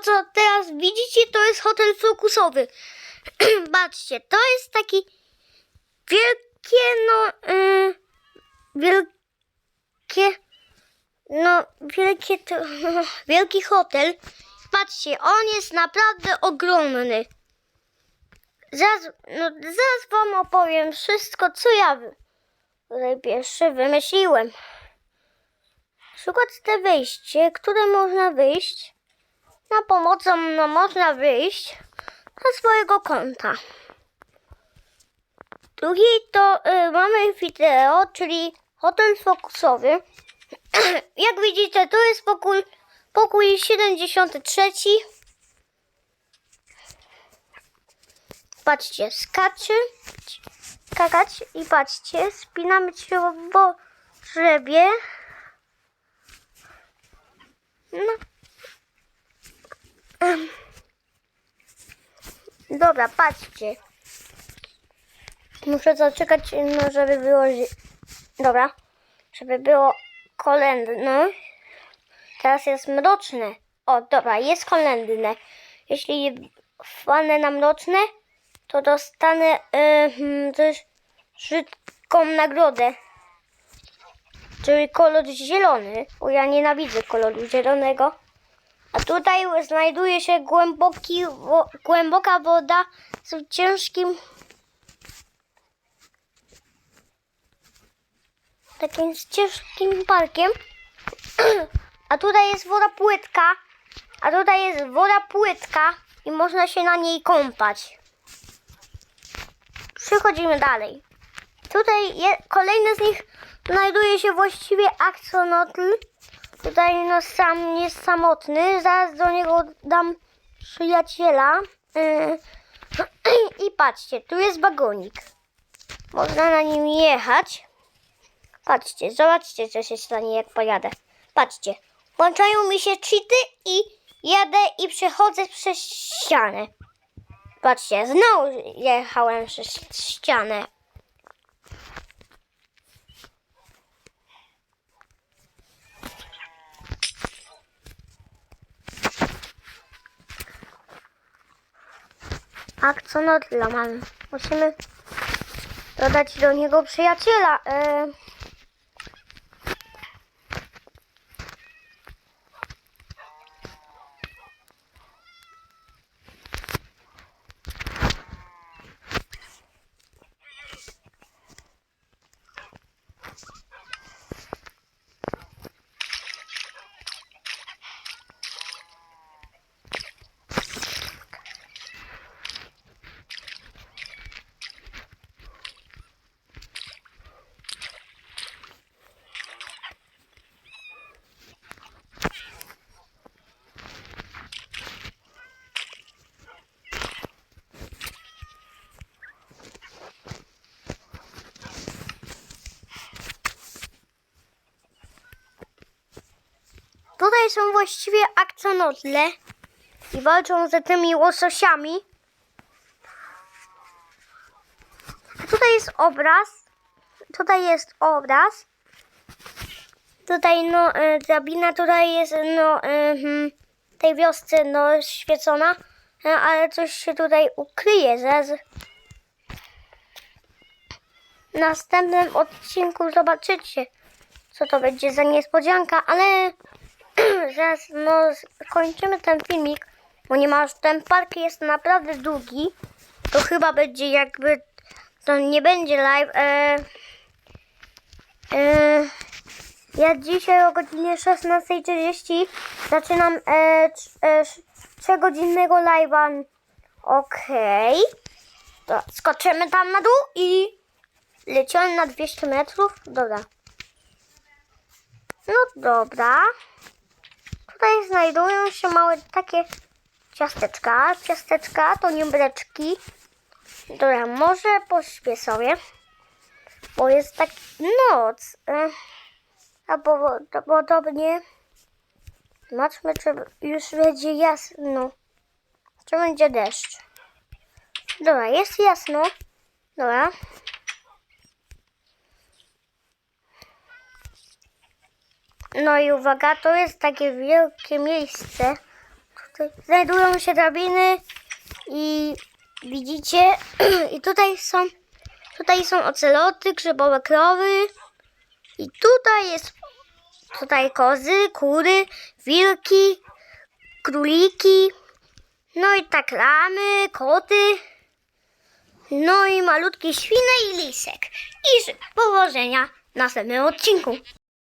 co teraz widzicie, to jest hotel fokusowy. Patrzcie, to jest taki wielkie, no, y, wielkie, no, wielkie, to, wielki hotel. Patrzcie, on jest naprawdę ogromny. Zaraz, no, zaraz wam opowiem wszystko, co ja tutaj pierwsze wymyśliłem. Przykład te wyjście, które można wyjść. Na pomocą no, można wyjść na swojego konta. Drugi to y, mamy wideo, czyli hotel fokusowy. Jak widzicie, to jest pokój, pokój 73. Patrzcie, skaczy, skakać i patrzcie, spinamy się po drzewie. No. Dobra, patrzcie. Muszę zaczekać, no, żeby było. Dobra. Żeby było kolędne. Teraz jest mroczne. O, dobra, jest kolędne. Jeśli wpadnę na mroczne, to dostanę yy, też brzydką nagrodę. Czyli kolor zielony, bo ja nienawidzę koloru zielonego. A tutaj znajduje się głęboki, wo, głęboka woda z ciężkim takim z ciężkim parkiem. A tutaj jest woda płytka. A tutaj jest woda płytka i można się na niej kąpać. Przechodzimy dalej. Tutaj je, kolejny z nich znajduje się właściwie axolotl. Tutaj no sam jest samotny. Zaraz do niego dam przyjaciela. Yy. I patrzcie, tu jest wagonik. Można na nim jechać. Patrzcie, zobaczcie, co się stanie, jak pojadę. Patrzcie, włączają mi się cheaty i jadę i przechodzę przez ścianę. Patrzcie, znowu jechałem przez ścianę. Akcjonotla mamy. Musimy dodać do niego przyjaciela. E... Tutaj są właściwie akcjonotle i walczą ze tymi łososiami. Tutaj jest obraz. Tutaj jest obraz. Tutaj no e, drabina tutaj jest no e, hmm, tej wiosce no świecona, e, ale coś się tutaj ukryje. Zaraz w następnym odcinku zobaczycie, co to będzie za niespodzianka, ale zaraz no kończymy ten filmik, ponieważ ten park jest naprawdę długi. To chyba będzie jakby to nie będzie live. E, e, ja dzisiaj o godzinie 16.30 zaczynam e, e, 3-godzinnego live'a. Okej. To skoczymy tam na dół i lecimy na 200 metrów. Dobra. No dobra. Tutaj znajdują się małe takie ciasteczka. Ciasteczka to nie breczki. Dobra, może pośpię sobie. Bo jest tak noc. E, A bo, to podobnie. Zobaczmy, czy już będzie jasno. Czy będzie deszcz. Dobra, jest jasno. Dobra. No i uwaga, to jest takie wielkie miejsce. Tu znajdują się drabiny i widzicie, i tutaj są, tutaj są oceloty, grzybowe krowy i tutaj jest, tutaj kozy, kury, wilki, króliki, no i tak lamy, koty, no i malutkie świny i lisek. I powodzenia w następnym odcinku.